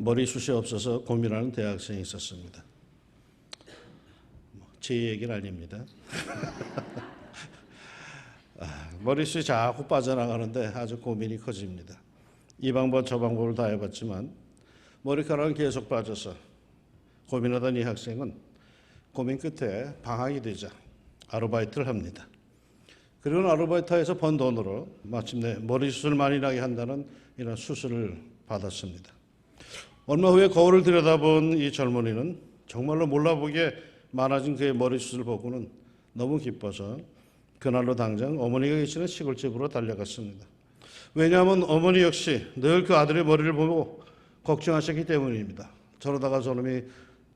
머리숱이 없어서 고민하는 대학생이 있었습니다. 뭐제 얘기는 아닙니다. 아, 머리숱이 자꾸 빠져나가는데 아주 고민이 커집니다. 이 방법 저 방법을 다 해봤지만 머리카락은 계속 빠져서 고민하던 이 학생은 고민 끝에 방학이 되자 아르바이트를 합니다. 그리고 아르바이트에서 번 돈으로 마침내 머리숱을 많이 나게 한다는 이런 수술을 받았습니다. 얼마 후에 거울을 들여다본 이 젊은이는 정말로 몰라보게 많아진 그의 머리숱을 보고는 너무 기뻐서 그날로 당장 어머니가 계시는 시골집으로 달려갔습니다. 왜냐하면 어머니 역시 늘 그 아들의 머리를 보고 걱정하셨기 때문입니다. 저러다가 저놈이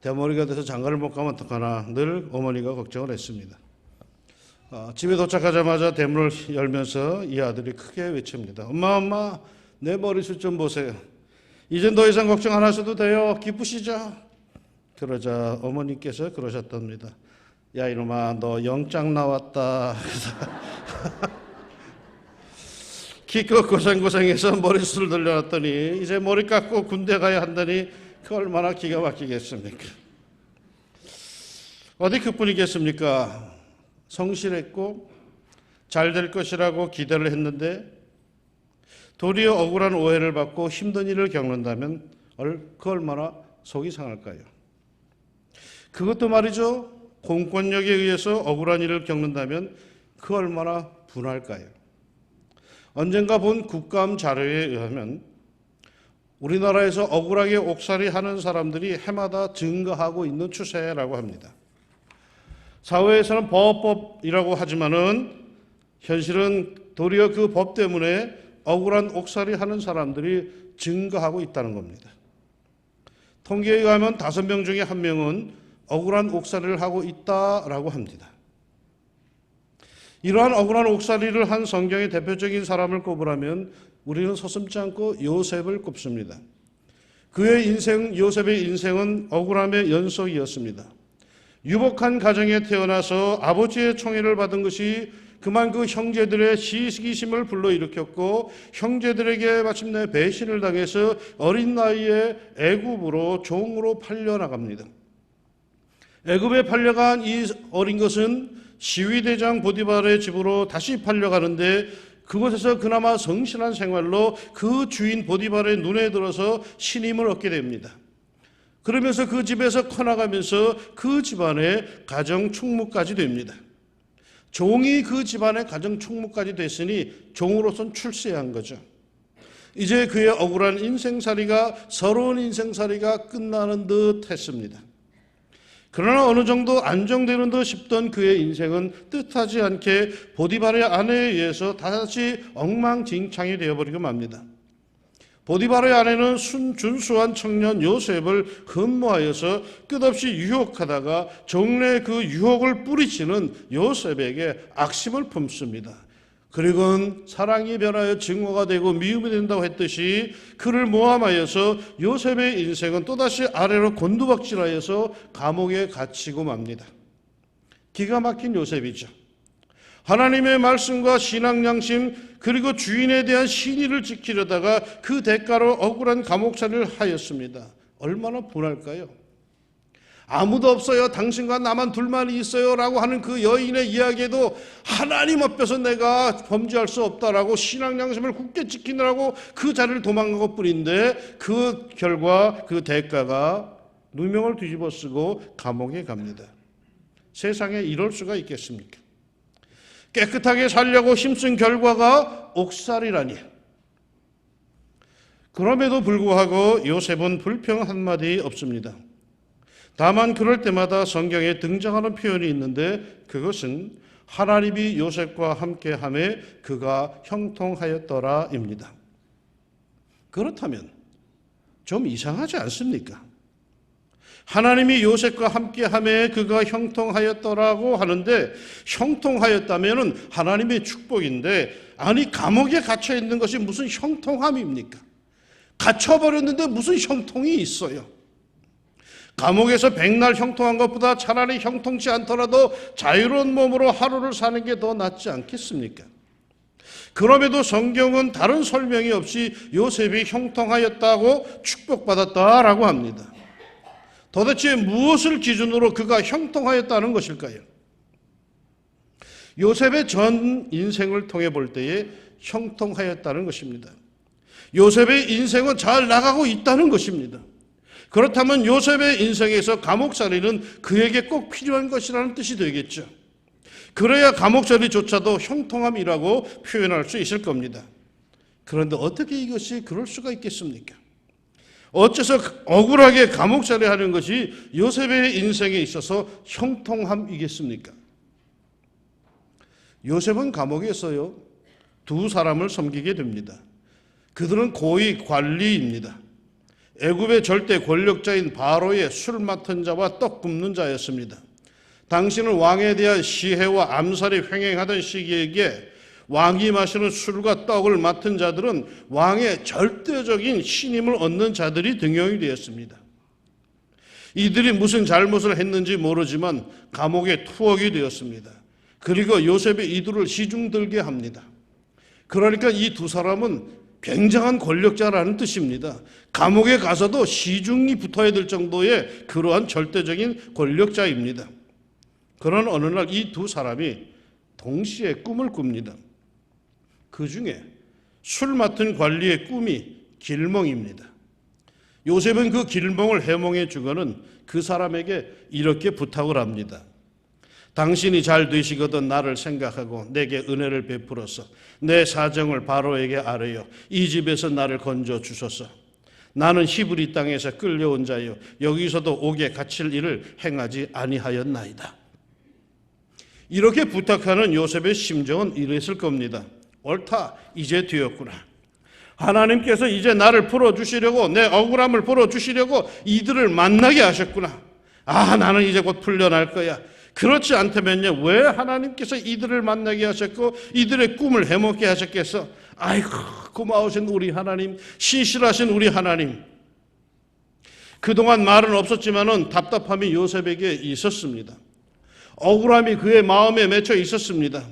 대머리가 돼서 장가를 못 가면 어떡하나 늘 어머니가 걱정을 했습니다. 아, 집에 도착하자마자 대문을 열면서 이 아들이 크게 외칩니다. 엄마 엄마 내 머리숱 좀 보세요. 이젠 더 이상 걱정 안 하셔도 돼요. 기쁘시죠? 그러자 어머니께서 그러셨답니다. 야 이놈아 너 영장 나왔다. 기껏 고생고생해서 머리숱을 늘려놨더니 이제 머리 깎고 군대 가야 한다니 그 얼마나 기가 막히겠습니까? 어디 그뿐이겠습니까? 성실했고 잘 될 것이라고 기대를 했는데 도리어 억울한 오해를 받고 힘든 일을 겪는다면 얼- 그 얼마나 속이 상할까요? 그것도 말이죠. 공권력에 의해서 억울한 일을 겪는다면 그 얼마나 분할까요? 언젠가 본 국감 자료에 의하면 우리나라에서 억울하게 옥살이 하는 사람들이 해마다 증가하고 있는 추세라고 합니다. 사회에서는 법법이라고 하지만은 현실은 도리어 그 법 때문에 억울한 옥살이 하는 사람들이 증가하고 있다는 겁니다. 통계에 의하면 다섯 명 중에 한 명은 억울한 옥살이를 하고 있다라고 합니다. 이러한 억울한 옥살이를 한 성경의 대표적인 사람을 꼽으라면 우리는 서슴지 않고 요셉을 꼽습니다. 그의 인생, 요셉의 인생은 억울함의 연속이었습니다. 유복한 가정에 태어나서 아버지의 총애를 받은 것이 그만 그 형제들의 시기심을 불러일으켰고 형제들에게 마침내 배신을 당해서 어린 나이에 애굽으로 종으로 팔려나갑니다. 애굽에 팔려간 이 어린 것은 시위대장 보디발의 집으로 다시 팔려가는데 그곳에서 그나마 성실한 생활로 그 주인 보디발의 눈에 들어서 신임을 얻게 됩니다. 그러면서 그 집에서 커나가면서 그 집안의 가정 총무까지 됩니다. 종이 그 집안의 가정 총무까지 됐으니 종으로선 출세한 거죠. 이제 그의 억울한 인생살이가 서러운 인생살이가 끝나는 듯 했습니다. 그러나 어느 정도 안정되는 듯 싶던 그의 인생은 뜻하지 않게 보디발의 아내에 의해서 다시 엉망진창이 되어버리고 맙니다. 보디발의 아내는 순, 준수한 청년 요셉을 흠모하여서 끝없이 유혹하다가 정례 그 유혹을 뿌리치는 요셉에게 악심을 품습니다. 그리고는 사랑이 변하여 증오가 되고 미움이 된다고 했듯이 그를 모함하여서 요셉의 인생은 또다시 아래로 곤두박질하여서 감옥에 갇히고 맙니다. 기가 막힌 요셉이죠. 하나님의 말씀과 신앙 양심 그리고 주인에 대한 신의를 지키려다가 그 대가로 억울한 감옥살이를 하였습니다. 얼마나 분할까요? 아무도 없어요. 당신과 나만 둘만 있어요 라고 하는 그 여인의 이야기에도 하나님 앞에서 내가 범죄할 수 없다라고 신앙 양심을 굳게 지키느라고 그 자리를 도망간 것 뿐인데 그 결과 그 대가가 누명을 뒤집어 쓰고 감옥에 갑니다. 세상에 이럴 수가 있겠습니까? 깨끗하게 살려고 힘쓴 결과가 옥살이라니. 그럼에도 불구하고 요셉은 불평 한마디 없습니다. 다만 그럴 때마다 성경에 등장하는 표현이 있는데 그것은 하나님이 요셉과 함께함에 그가 형통하였더라입니다. 그렇다면 좀 이상하지 않습니까? 하나님이 요셉과 함께함에 그가 형통하였더라고 하는데 형통하였다면은 하나님의 축복인데 아니 감옥에 갇혀 있는 것이 무슨 형통함입니까? 갇혀 버렸는데 무슨 형통이 있어요? 감옥에서 백날 형통한 것보다 차라리 형통치 않더라도 자유로운 몸으로 하루를 사는 게 더 낫지 않겠습니까? 그럼에도 성경은 다른 설명이 없이 요셉이 형통하였다고 축복받았다라고 합니다. 도대체 무엇을 기준으로 그가 형통하였다는 것일까요? 요셉의 전 인생을 통해 볼 때에 형통하였다는 것입니다. 요셉의 인생은 잘 나가고 있다는 것입니다. 그렇다면 요셉의 인생에서 감옥살이는 그에게 꼭 필요한 것이라는 뜻이 되겠죠. 그래야 감옥살이조차도 형통함이라고 표현할 수 있을 겁니다. 그런데 어떻게 이것이 그럴 수가 있겠습니까? 어째서 억울하게 감옥 살이 하는 것이 요셉의 인생에 있어서 형통함이겠습니까? 요셉은 감옥에서요, 두 사람을 섬기게 됩니다. 그들은 고위 관리입니다. 애굽의 절대 권력자인 바로의 술 맡은 자와 떡 굽는 자였습니다. 당신은 왕에 대한 시해와 암살이 횡행하던 시기에 왕이 마시는 술과 떡을 맡은 자들은 왕의 절대적인 신임을 얻는 자들이 등용이 되었습니다. 이들이 무슨 잘못을 했는지 모르지만 감옥에 투옥이 되었습니다. 그리고 요셉이 이들을 시중들게 합니다. 그러니까 이 두 사람은 굉장한 권력자라는 뜻입니다. 감옥에 가서도 시중이 붙어야 될 정도의 그러한 절대적인 권력자입니다. 그런 어느 날 이 두 사람이 동시에 꿈을 꿉니다. 그 중에 술 맡은 관리의 꿈이 길몽입니다. 요셉은 그 길몽을 해몽해 주고는 그 사람에게 이렇게 부탁을 합니다. 당신이 잘 되시거든 나를 생각하고 내게 은혜를 베풀어서 내 사정을 바로에게 아뢰어 이 집에서 나를 건져 주소서. 나는 히브리 땅에서 끌려온 자요 여기서도 옥에 갇힐 일을 행하지 아니하였나이다. 이렇게 부탁하는 요셉의 심정은 이랬을 겁니다. 옳다. 이제 되었구나. 하나님께서 이제 나를 풀어주시려고 내 억울함을 풀어주시려고 이들을 만나게 하셨구나. 아, 나는 이제 곧 풀려날 거야. 그렇지 않다면요, 왜 하나님께서 이들을 만나게 하셨고 이들의 꿈을 해먹게 하셨겠어? 아이고, 고마우신 우리 하나님, 신실하신 우리 하나님. 그동안 말은 없었지만은 답답함이 요셉에게 있었습니다. 억울함이 그의 마음에 맺혀 있었습니다.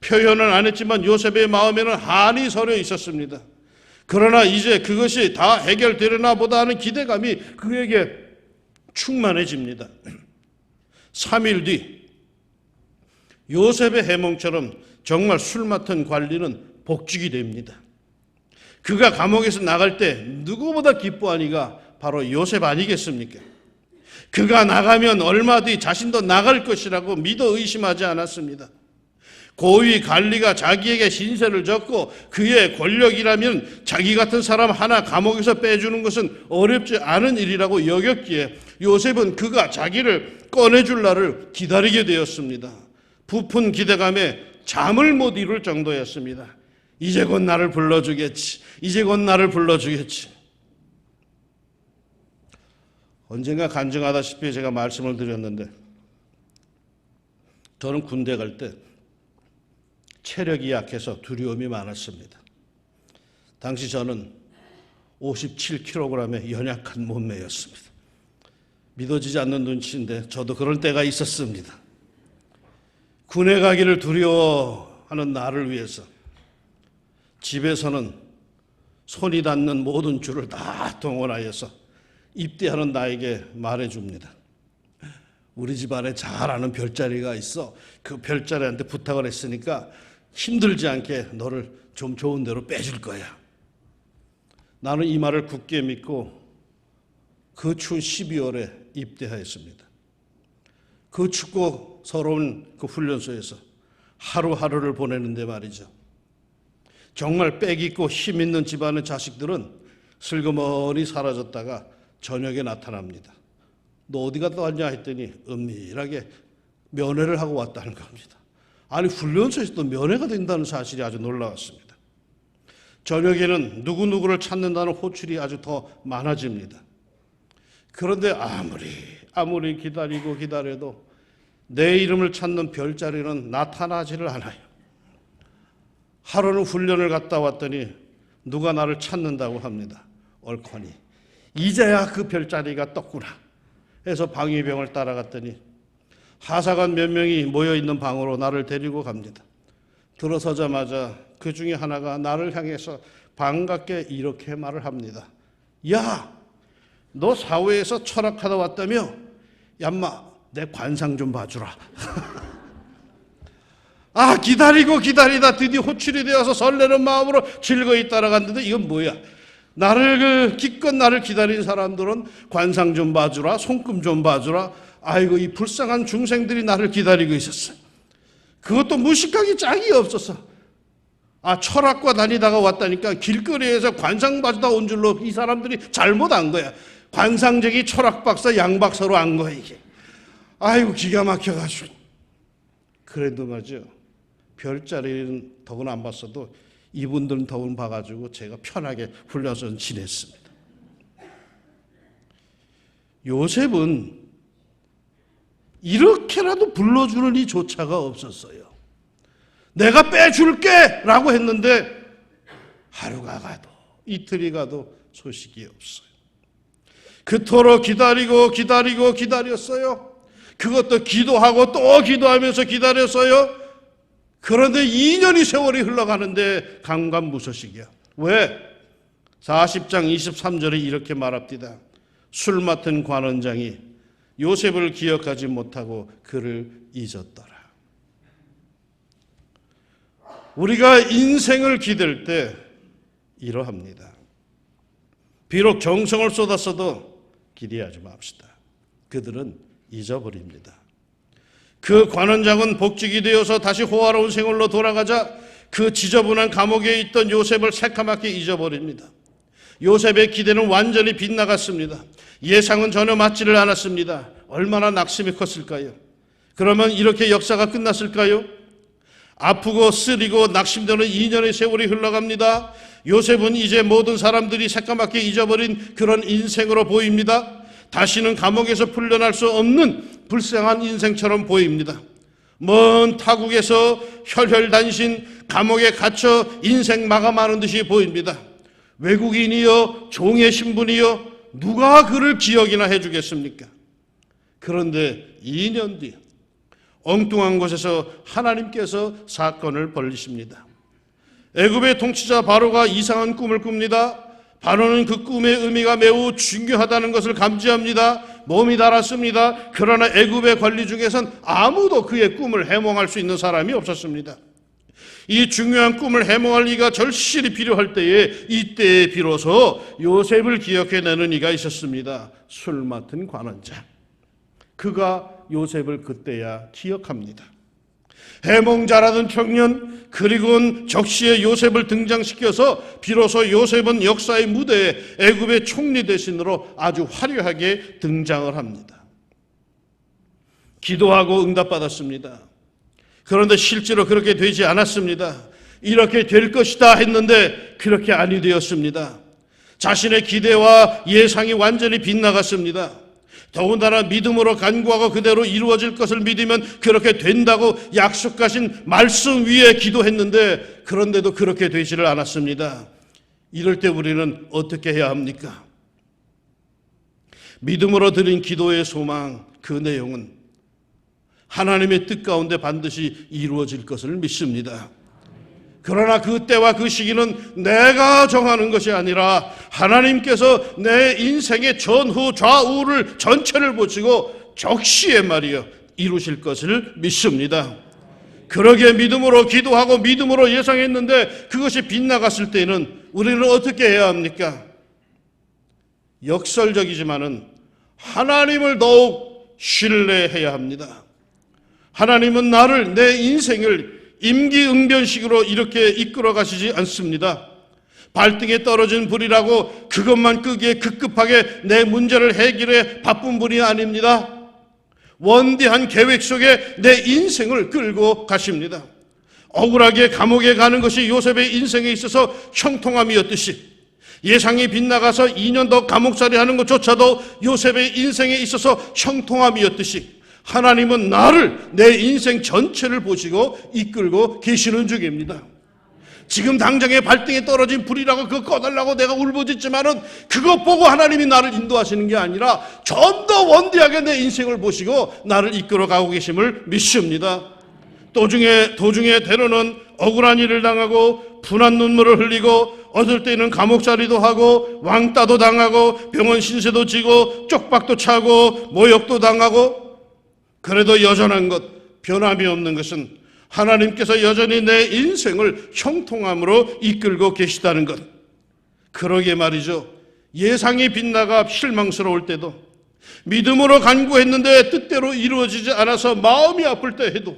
표현은 안 했지만 요셉의 마음에는 한이 서려 있었습니다. 그러나 이제 그것이 다 해결되려나 보다 하는 기대감이 그에게 충만해집니다. 3일 뒤 요셉의 해몽처럼 정말 술 맡은 관리는 복직이 됩니다. 그가 감옥에서 나갈 때 누구보다 기뻐하니가 바로 요셉 아니겠습니까? 그가 나가면 얼마 뒤 자신도 나갈 것이라고 믿어 의심하지 않았습니다. 고위 관리가 자기에게 신세를 졌고 그의 권력이라면 자기 같은 사람 하나 감옥에서 빼주는 것은 어렵지 않은 일이라고 여겼기에 요셉은 그가 자기를 꺼내줄 날을 기다리게 되었습니다. 부푼 기대감에 잠을 못 이룰 정도였습니다. 이제 곧 나를 불러주겠지. 이제 곧 나를 불러주겠지. 언젠가 간증하다시피 제가 말씀을 드렸는데 저는 군대 갈때 체력이 약해서 두려움이 많았습니다. 당시 저는 57kg의 연약한 몸매였습니다. 믿어지지 않는 눈치인데 저도 그럴 때가 있었습니다. 군에 가기를 두려워하는 나를 위해서 집에서는 손이 닿는 모든 줄을 다 동원하여서 입대하는 나에게 말해줍니다. 우리 집안에 잘 아는 별자리가 있어. 그 별자리한테 부탁을 했으니까 힘들지 않게 너를 좀 좋은 데로 빼줄 거야. 나는 이 말을 굳게 믿고 그 추운 12월에 입대하였습니다. 그 춥고 서러운 그 훈련소에서 하루하루를 보내는데 말이죠. 정말 빽 있고 힘 있는 집안의 자식들은 슬그머니 사라졌다가 저녁에 나타납니다. 너 어디 갔다 왔냐 했더니 은밀하게 면회를 하고 왔다는 겁니다. 아니 훈련소에서도 면회가 된다는 사실이 아주 놀라웠습니다. 저녁에는 누구누구를 찾는다는 호출이 아주 더 많아집니다. 그런데 아무리 아무리 기다리고 기다려도 내 이름을 찾는 별자리는 나타나지를 않아요. 하루는 훈련을 갔다 왔더니 누가 나를 찾는다고 합니다. 옳거니 이제야 그 별자리가 떴구나. 해서 방위병을 따라갔더니 하사관 몇 명이 모여 있는 방으로 나를 데리고 갑니다. 들어서자마자 그 중에 하나가 나를 향해서 반갑게 이렇게 말을 합니다. 야, 너 사회에서 철학하다 왔다며? 얌마, 내 관상 좀 봐주라. 아, 기다리고 기다리다 드디어 호출이 되어서 설레는 마음으로 즐거이 따라갔는데 이건 뭐야? 나를 그 기껏 나를 기다린 사람들은 관상 좀 봐주라, 손금 좀 봐주라. 아이고 이 불쌍한 중생들이 나를 기다리고 있었어. 그것도 무식하기 짝이 없었어. 아 철학과 다니다가 왔다니까 길거리에서 관상 봐주다 온 줄로 이 사람들이 잘못한 거야. 관상적이 철학 박사 양 박사로 안 거야 이게. 아이고 기가 막혀가지고. 그래도 말이죠. 별자리는 덕은 안 봤어도 이분들은 덕은 봐가지고 제가 편하게 훈련선 지냈습니다. 요셉은 이렇게라도 불러주는 이 조차가 없었어요. 내가 빼줄게! 라고 했는데 하루가 가도 이틀이 가도 소식이 없어요. 그토록 기다리고 기다리고 기다렸어요. 그것도 기도하고 또 기도하면서 기다렸어요. 그런데 2년이 세월이 흘러가는데 감감무소식이야. 왜? 40장 23절에 이렇게 말합니다. 술 맡은 관원장이 요셉을 기억하지 못하고 그를 잊었더라. 우리가 인생을 기댈 때 이러합니다. 비록 정성을 쏟았어도 기대하지 맙시다. 그들은 잊어버립니다. 그 관원장은 복직이 되어서 다시 호화로운 생활로 돌아가자 그 지저분한 감옥에 있던 요셉을 새카맣게 잊어버립니다. 요셉의 기대는 완전히 빗나갔습니다. 예상은 전혀 맞지를 않았습니다. 얼마나 낙심이 컸을까요? 그러면 이렇게 역사가 끝났을까요? 아프고 쓰리고 낙심되는 2년의 세월이 흘러갑니다. 요셉은 이제 모든 사람들이 새까맣게 잊어버린 그런 인생으로 보입니다. 다시는 감옥에서 풀려날 수 없는 불쌍한 인생처럼 보입니다. 먼 타국에서 혈혈단신 감옥에 갇혀 인생 마감하는 듯이 보입니다. 외국인이요, 종의 신분이요, 누가 그를 기억이나 해주겠습니까? 그런데 2년 뒤 엉뚱한 곳에서 하나님께서 사건을 벌리십니다. 애굽의 통치자 바로가 이상한 꿈을 꿉니다. 바로는 그 꿈의 의미가 매우 중요하다는 것을 감지합니다. 몸이 달았습니다. 그러나 애굽의 관리 중에선 아무도 그의 꿈을 해몽할 수 있는 사람이 없었습니다. 이 중요한 꿈을 해몽할 이가 절실히 필요할 때에 이때에 비로소 요셉을 기억해내는 이가 있었습니다. 술 맡은 관원자. 그가 요셉을 그때야 기억합니다. 해몽자라던 청년 그리고는 적시에 요셉을 등장시켜서 비로소 요셉은 역사의 무대에 애굽의 총리 대신으로 아주 화려하게 등장을 합니다. 기도하고 응답받았습니다. 그런데 실제로 그렇게 되지 않았습니다. 이렇게 될 것이다 했는데 그렇게 아니 되었습니다. 자신의 기대와 예상이 완전히 빗나갔습니다. 더군다나 믿음으로 간구하고 그대로 이루어질 것을 믿으면 그렇게 된다고 약속하신 말씀 위에 기도했는데 그런데도 그렇게 되지를 않았습니다. 이럴 때 우리는 어떻게 해야 합니까? 믿음으로 드린 기도의 소망, 그 내용은 하나님의 뜻 가운데 반드시 이루어질 것을 믿습니다. 그러나 그 때와 그 시기는 내가 정하는 것이 아니라 하나님께서 내 인생의 전후 좌우를 전체를 보시고 적시에 말이여 이루실 것을 믿습니다. 그러게 믿음으로 기도하고 믿음으로 예상했는데 그것이 빗나갔을 때는 우리는 어떻게 해야 합니까? 역설적이지만은 하나님을 더욱 신뢰해야 합니다. 하나님은 나를 내 인생을 임기응변식으로 이렇게 이끌어 가시지 않습니다. 발등에 떨어진 불이라고 그것만 끄기에 급급하게 내 문제를 해결해 바쁜 분이 아닙니다. 원대한 계획 속에 내 인생을 끌고 가십니다. 억울하게 감옥에 가는 것이 요셉의 인생에 있어서 형통함이었듯이 예상이 빗나가서 2년 더 감옥살이 하는 것조차도 요셉의 인생에 있어서 형통함이었듯이 하나님은 나를 내 인생 전체를 보시고 이끌고 계시는 중입니다. 지금 당장에 발등에 떨어진 불이라고 그거 꺼달라고 내가 울부짖지만은 그것 보고 하나님이 나를 인도하시는 게 아니라 좀 더 원대하게 내 인생을 보시고 나를 이끌어 가고 계심을 믿습니다. 도중에 도중에 때로는 억울한 일을 당하고 분한 눈물을 흘리고 어떨 때는 감옥살이도 하고 왕따도 당하고 병원 신세도 지고 쪽박도 차고 모욕도 당하고 그래도 여전한 것 변함이 없는 것은 하나님께서 여전히 내 인생을 형통함으로 이끌고 계시다는 것. 그러게 말이죠. 예상이 빗나가 실망스러울 때도 믿음으로 간구했는데 뜻대로 이루어지지 않아서 마음이 아플 때에도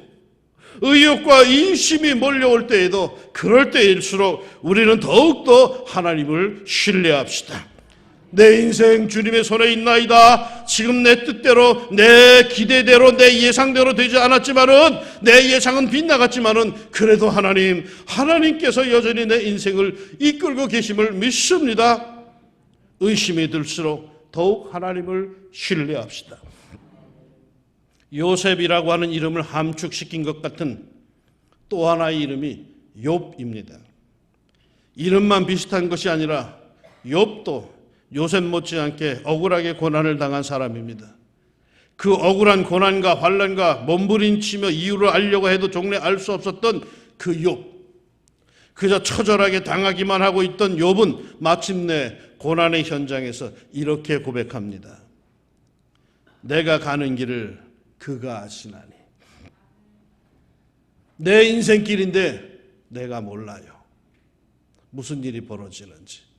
의욕과 인심이 몰려올 때에도 그럴 때일수록 우리는 더욱더 하나님을 신뢰합시다. 내 인생 주님의 손에 있나이다. 지금 내 뜻대로, 내 기대대로, 내 예상대로 되지 않았지만은, 내 예상은 빗나갔지만은, 그래도 하나님, 하나님께서 여전히 내 인생을 이끌고 계심을 믿습니다. 의심이 들수록 더욱 하나님을 신뢰합시다. 요셉이라고 하는 이름을 함축시킨 것 같은 또 하나의 이름이 욥입니다. 이름만 비슷한 것이 아니라 욥도 요셉 못지않게 억울하게 고난을 당한 사람입니다. 그 억울한 고난과 환란과 몸부림치며 이유를 알려고 해도 종래 알 수 없었던 그 욥. 그저 처절하게 당하기만 하고 있던 욥은 마침내 고난의 현장에서 이렇게 고백합니다. 내가 가는 길을 그가 아시나니. 내 인생길인데 내가 몰라요. 무슨 일이 벌어지는지.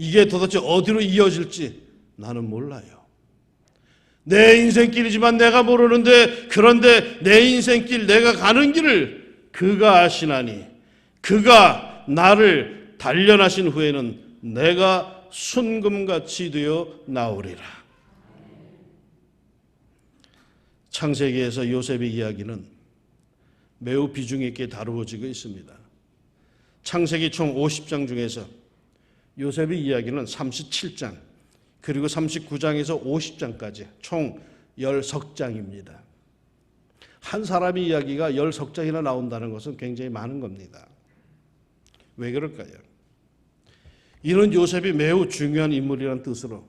이게 도대체 어디로 이어질지 나는 몰라요. 내 인생길이지만 내가 모르는데 그런데 내 인생길 내가 가는 길을 그가 아시나니 그가 나를 단련하신 후에는 내가 순금같이 되어 나오리라. 창세기에서 요셉의 이야기는 매우 비중 있게 다루어지고 있습니다. 창세기 총 50장 중에서 요셉의 이야기는 37장 그리고 39장에서 50장까지 총 10석장입니다. 한 사람의 이야기가 10석장이나 나온다는 것은 굉장히 많은 겁니다. 왜 그럴까요? 이는 요셉이 매우 중요한 인물이라는 뜻으로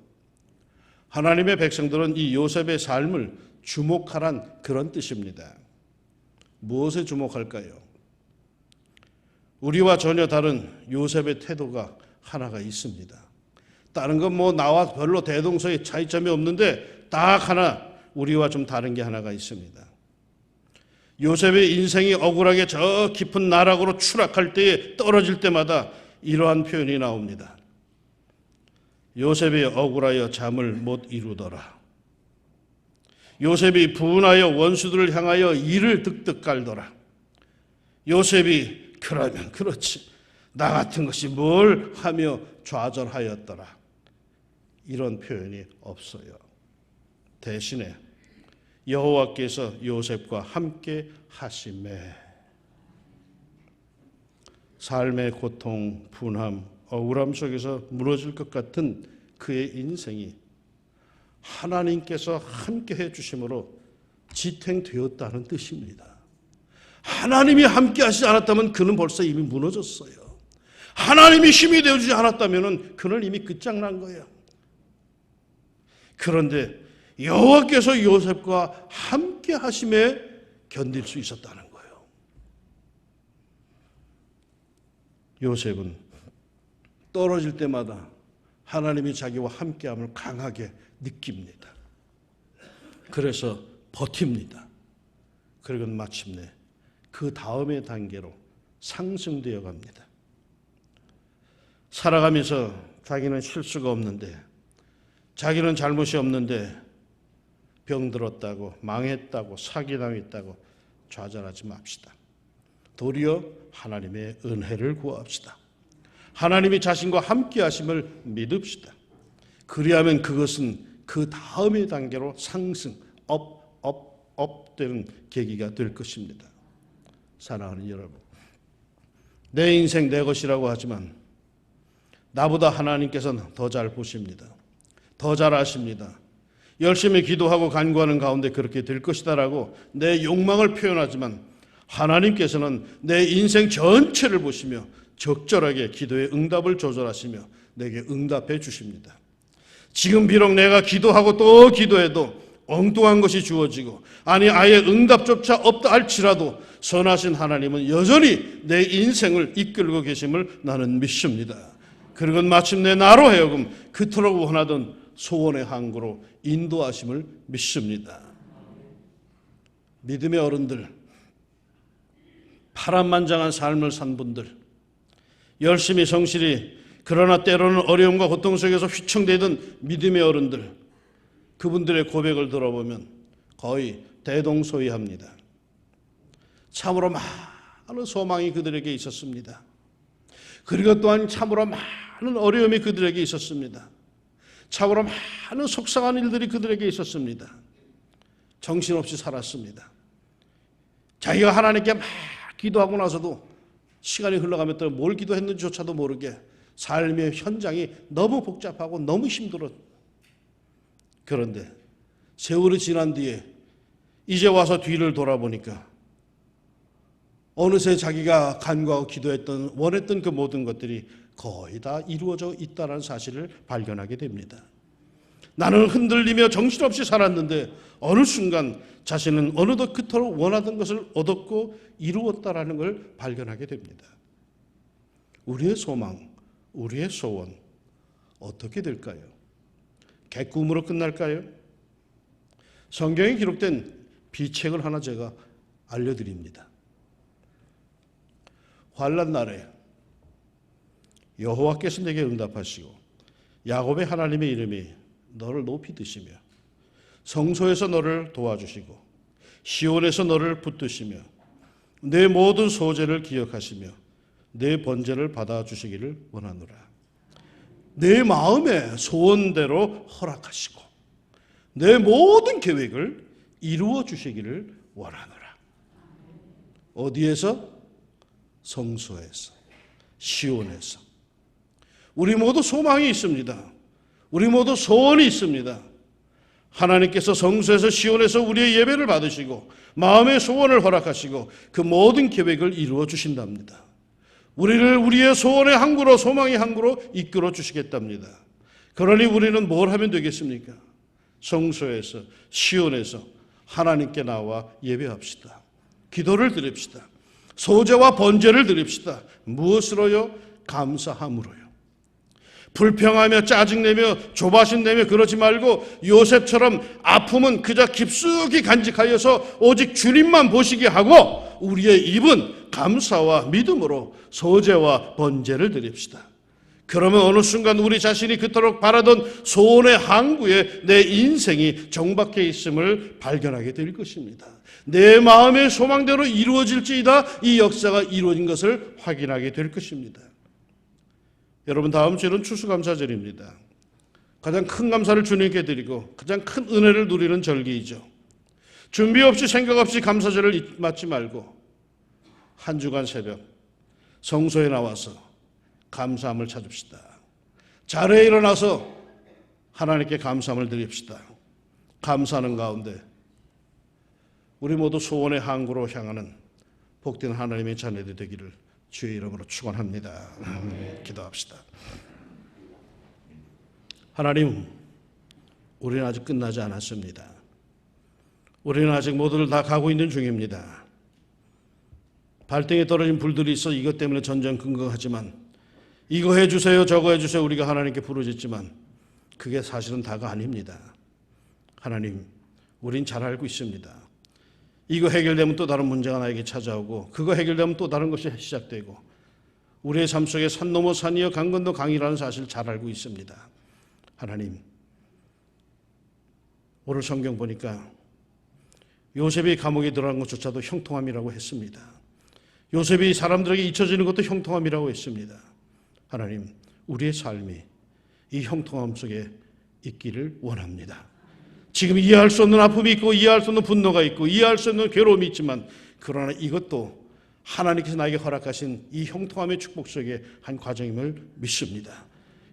하나님의 백성들은 이 요셉의 삶을 주목하란 그런 뜻입니다. 무엇에 주목할까요? 우리와 전혀 다른 요셉의 태도가 하나가 있습니다. 다른 건 뭐 나와 별로 대동소이 차이점이 없는데 딱 하나 우리와 좀 다른 게 하나가 있습니다. 요셉의 인생이 억울하게 저 깊은 나락으로 추락할 때에 떨어질 때마다 이러한 표현이 나옵니다. 요셉이 억울하여 잠을 못 이루더라. 요셉이 분하여 원수들을 향하여 이를 득득 깔더라. 요셉이 그러면 그렇지. 나 같은 것이 뭘 하며 좌절하였더라. 이런 표현이 없어요. 대신에 여호와께서 요셉과 함께 하심에 삶의 고통, 분함, 억울함 속에서 무너질 것 같은 그의 인생이 하나님께서 함께 해 주심으로 지탱되었다는 뜻입니다. 하나님이 함께 하시지 않았다면 그는 벌써 이미 무너졌어요. 하나님이 힘이 되어주지 않았다면 그는 이미 끝장난 거예요. 그런데 여호와께서 요셉과 함께 하심에 견딜 수 있었다는 거예요. 요셉은 떨어질 때마다 하나님이 자기와 함께함을 강하게 느낍니다. 그래서 버팁니다. 그리고 마침내 그 다음의 단계로 상승되어 갑니다. 살아가면서 자기는 실수가 없는데, 자기는 잘못이 없는데, 병들었다고, 망했다고, 사기당했다고 좌절하지 맙시다. 도리어 하나님의 은혜를 구합시다. 하나님이 자신과 함께 하심을 믿읍시다. 그리하면 그것은 그 다음의 단계로 상승, 업, 업, 업 되는 계기가 될 것입니다. 사랑하는 여러분. 내 인생 내 것이라고 하지만 나보다 하나님께서는 더 잘 보십니다. 더 잘 아십니다. 열심히 기도하고 간구하는 가운데 그렇게 될 것이다라고 내 욕망을 표현하지만 하나님께서는 내 인생 전체를 보시며 적절하게 기도의 응답을 조절하시며 내게 응답해 주십니다. 지금 비록 내가 기도하고 또 기도해도 엉뚱한 것이 주어지고 아니 아예 응답조차 없다 할지라도 선하신 하나님은 여전히 내 인생을 이끌고 계심을 나는 믿습니다. 그리고 마침내 나로 하여금 그토록 원하던 소원의 항구로 인도하심을 믿습니다. 믿음의 어른들, 파란만장한 삶을 산 분들, 열심히 성실히 그러나 때로는 어려움과 고통 속에서 휘청대던 믿음의 어른들, 그분들의 고백을 들어보면 거의 대동소이합니다. 참으로 많은 소망이 그들에게 있었습니다. 그리고 또한 참으로 많은 어려움이 그들에게 있었습니다. 참으로 많은 속상한 일들이 그들에게 있었습니다. 정신없이 살았습니다. 자기가 하나님께 막 기도하고 나서도 시간이 흘러가면 또 뭘 기도했는지조차도 모르게 삶의 현장이 너무 복잡하고 너무 힘들어. 그런데 세월이 지난 뒤에 이제 와서 뒤를 돌아보니까 어느새 자기가 간구하고 기도했던 원했던 그 모든 것들이 거의 다 이루어져 있다는 사실을 발견하게 됩니다. 나는 흔들리며 정신없이 살았는데 어느 순간 자신은 어느덧 그토록 원하던 것을 얻었고 이루었다라는 걸 발견하게 됩니다. 우리의 소망, 우리의 소원 어떻게 될까요? 개꿈으로 끝날까요? 성경에 기록된 비책을 하나 제가 알려드립니다. 환란 날에 여호와께서 내게 응답하시고 야곱의 하나님의 이름이 너를 높이 드시며 성소에서 너를 도와주시고 시온에서 너를 붙드시며 내 모든 소재를 기억하시며 내 번제를 받아 주시기를 원하노라. 내 마음의 소원대로 허락하시고 내 모든 계획을 이루어 주시기를 원하노라. 어디에서? 성소에서, 시온에서. 우리 모두 소망이 있습니다. 우리 모두 소원이 있습니다. 하나님께서 성소에서 시온에서 우리의 예배를 받으시고 마음의 소원을 허락하시고 그 모든 계획을 이루어 주신답니다. 우리를 우리의 소원의 항구로 소망의 항구로 이끌어 주시겠답니다. 그러니 우리는 뭘 하면 되겠습니까? 성소에서 시온에서 하나님께 나와 예배합시다. 기도를 드립시다. 소재와 번제를 드립시다. 무엇으로요? 감사함으로요. 불평하며 짜증내며 조바심 내며 그러지 말고 요셉처럼 아픔은 그저 깊숙이 간직하여서 오직 주님만 보시게 하고 우리의 입은 감사와 믿음으로 소재와 번제를 드립시다. 그러면 어느 순간 우리 자신이 그토록 바라던 소원의 항구에 내 인생이 정박해 있음을 발견하게 될 것입니다. 내 마음의 소망대로 이루어질지이다 이 역사가 이루어진 것을 확인하게 될 것입니다. 여러분 다음 주에는 추수감사절입니다. 가장 큰 감사를 주님께 드리고 가장 큰 은혜를 누리는 절기이죠. 준비 없이 생각 없이 감사절을 맞지 말고 한 주간 새벽 성소에 나와서 감사함을 찾읍시다. 자리에 일어나서 하나님께 감사함을 드립시다. 감사하는 가운데 우리 모두 소원의 항구로 향하는 복된 하나님의 자녀들 되기를 주의 이름으로 축원합니다. 기도합시다. 하나님, 우리는 아직 끝나지 않았습니다. 우리는 아직 모두를 다 가고 있는 중입니다. 발등에 떨어진 불들이 있어 이것 때문에 전전 근거하지만 이거 해주세요, 저거 해주세요 우리가 하나님께 부르짖지만 그게 사실은 다가 아닙니다. 하나님, 우린 잘 알고 있습니다. 이거 해결되면 또 다른 문제가 나에게 찾아오고 그거 해결되면 또 다른 것이 시작되고 우리의 삶 속에 산 넘어 산이여 강 건너 강이라는 사실 잘 알고 있습니다. 하나님 오늘 성경 보니까 요셉이 감옥에 들어간 것조차도 형통함이라고 했습니다. 요셉이 사람들에게 잊혀지는 것도 형통함이라고 했습니다. 하나님 우리의 삶이 이 형통함 속에 있기를 원합니다. 지금 이해할 수 없는 아픔이 있고 이해할 수 없는 분노가 있고 이해할 수 없는 괴로움이 있지만 그러나 이것도 하나님께서 나에게 허락하신 이 형통함의 축복 속의 한 과정임을 믿습니다.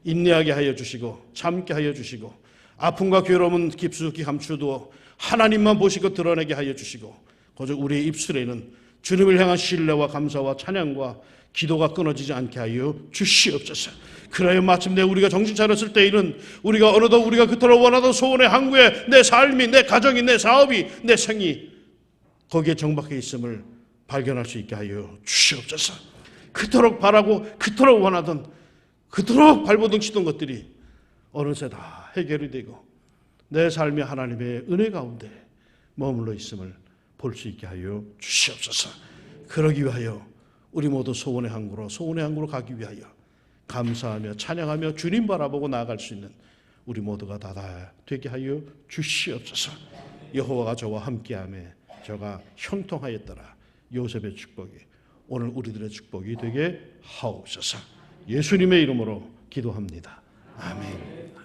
인내하게 하여 주시고 참게 하여 주시고 아픔과 괴로움은 깊숙이 감추두어 하나님만 보시고 드러내게 하여 주시고 거저 우리의 입술에는 주님을 향한 신뢰와 감사와 찬양과 기도가 끊어지지 않게 하여 주시옵소서. 그래야 마침내 우리가 정신 차렸을 때에는 우리가 어느덧 우리가 그토록 원하던 소원의 항구에 내 삶이, 내 가정이, 내 사업이, 내 생이 거기에 정박해 있음을 발견할 수 있게 하여 주시옵소서. 그토록 바라고 그토록 원하던 그토록 발버둥 치던 것들이 어느새 다 해결이 되고 내 삶이 하나님의 은혜 가운데 머물러 있음을 볼 수 있게 하여 주시옵소서. 그러기 위하여 우리 모두 소원의 항구로 소원의 항구로 가기 위하여 감사하며 찬양하며 주님 바라보고 나아갈 수 있는 우리 모두가 다 되게 하여 주시옵소서. 여호와가 저와 함께함에 저가 형통하였더라. 요셉의 축복이 오늘 우리들의 축복이 되게 하옵소서. 예수님의 이름으로 기도합니다. 아멘.